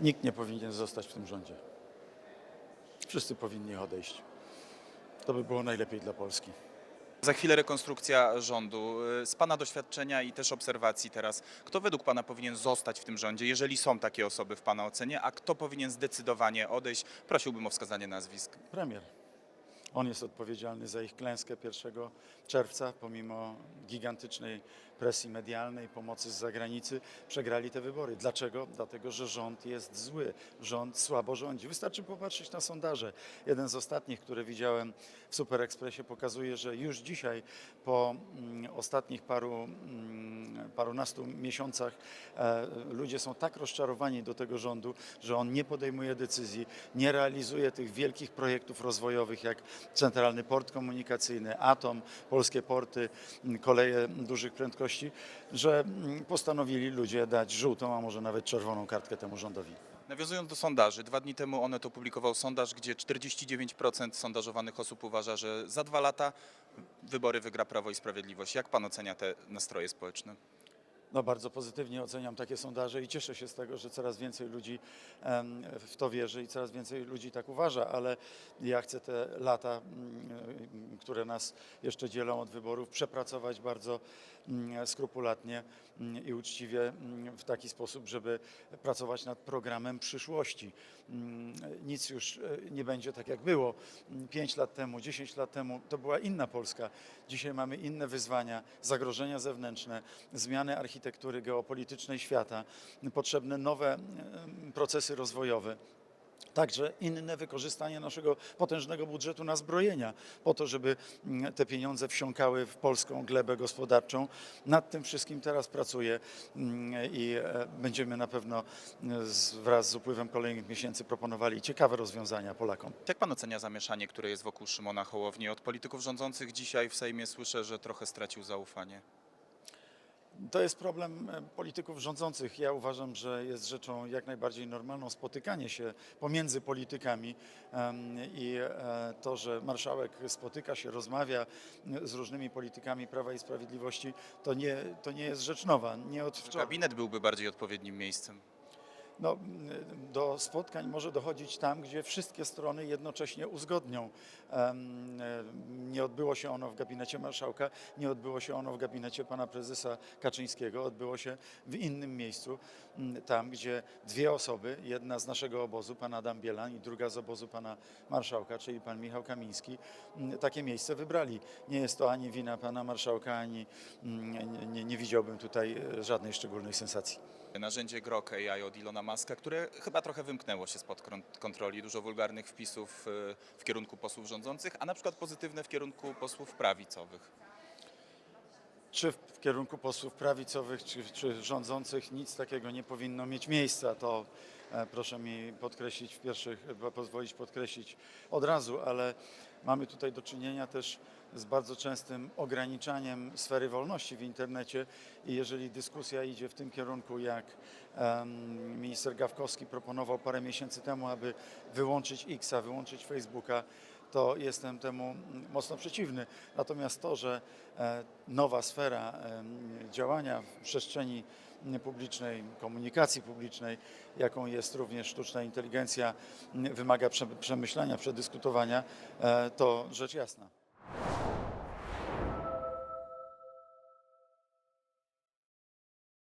Nikt nie powinien zostać w tym rządzie. Wszyscy powinni odejść. To by było najlepiej dla Polski. Za chwilę rekonstrukcja rządu. Z Pana doświadczenia i też obserwacji teraz, kto według Pana powinien zostać w tym rządzie, jeżeli są takie osoby w Pana ocenie, a kto powinien zdecydowanie odejść? Prosiłbym o wskazanie nazwisk. Premier. On jest odpowiedzialny za ich klęskę 1 czerwca, pomimo gigantycznej presji medialnej, pomocy z zagranicy, przegrali te wybory. Dlaczego? Dlatego, że rząd jest zły, rząd słabo rządzi. Wystarczy popatrzeć na sondaże. Jeden z ostatnich, które widziałem w Super Expressie, pokazuje, że już dzisiaj, po mm, ostatnich paru, mm, parunastu miesiącach, e, ludzie są tak rozczarowani do tego rządu, że on nie podejmuje decyzji, nie realizuje tych wielkich projektów rozwojowych, jak Centralny Port Komunikacyjny, Atom, polskie porty, koleje dużych prędkości, że postanowili ludzie dać żółtą, a może nawet czerwoną kartkę temu rządowi. Nawiązując do sondaży, dwa dni temu Onet opublikował sondaż, gdzie 49% sondażowanych osób uważa, że za dwa lata wybory wygra Prawo i Sprawiedliwość. Jak Pan ocenia te nastroje społeczne? No bardzo pozytywnie oceniam takie sondaże i cieszę się z tego, że coraz więcej ludzi w to wierzy i coraz więcej ludzi tak uważa, ale ja chcę te lata, mm, które nas jeszcze dzielą od wyborów, przepracować bardzo mm, skrupulatnie mm, i uczciwie mm, w taki sposób, żeby pracować nad programem przyszłości. Mm, Nic już e, nie będzie tak jak było 5 lat temu, 10 lat temu. To była inna Polska. Dzisiaj mamy inne wyzwania, zagrożenia zewnętrzne, zmiany architektury geopolitycznej świata, potrzebne nowe procesy rozwojowe. Także inne wykorzystanie naszego potężnego budżetu na zbrojenia, po to, żeby mm, te pieniądze wsiąkały w polską glebę gospodarczą. Nad tym wszystkim teraz pracuję mm, i e, będziemy na pewno e, wraz z upływem kolejnych miesięcy proponowali ciekawe rozwiązania Polakom. Jak Pan ocenia zamieszanie, które jest wokół Szymona Hołowni? Od polityków rządzących dzisiaj w Sejmie słyszę, że trochę stracił zaufanie. To jest problem e, polityków rządzących. Ja uważam, że jest rzeczą jak najbardziej normalną spotykanie się pomiędzy politykami i e, to, że marszałek spotyka się, rozmawia z różnymi politykami Prawa i Sprawiedliwości, to nie, to nie jest rzecz nowa. Nie od wczoraj. Gabinet byłby bardziej odpowiednim miejscem. No, do spotkań może dochodzić tam, gdzie wszystkie strony jednocześnie uzgodnią. Nie odbyło się ono w gabinecie marszałka, nie odbyło się ono w gabinecie pana prezesa Kaczyńskiego, odbyło się w innym miejscu, m, tam gdzie dwie osoby, jedna z naszego obozu, pan Adam Bielan i druga z obozu pana marszałka, czyli pan Michał Kamiński, m, takie miejsce wybrali. Nie jest to ani wina pana marszałka, ani m, nie, nie, nie widziałbym tutaj e, żadnej szczególnej sensacji. Narzędzie Grok AI od Ilona Maska, które chyba trochę wymknęło się spod kontroli. Dużo wulgarnych wpisów y, w kierunku posłów rządzących, a na przykład pozytywne w kierunku posłów prawicowych. czy w kierunku posłów prawicowych, czy, czy rządzących nic takiego nie powinno mieć miejsca. To e, proszę mi podkreślić w pierwszych, pozwolić podkreślić od razu, ale mamy tutaj do czynienia też z bardzo częstym ograniczaniem sfery wolności w internecie i jeżeli dyskusja idzie w tym kierunku, jak minister Gawkowski proponował parę miesięcy temu, aby wyłączyć Xa, wyłączyć Facebooka, to jestem temu mocno przeciwny. Natomiast to, że e, nowa sfera em, działania w przestrzeni publicznej, komunikacji publicznej, jaką jest również sztuczna inteligencja, wymaga prze- przemyślenia, przedyskutowania, e, to rzecz jasna.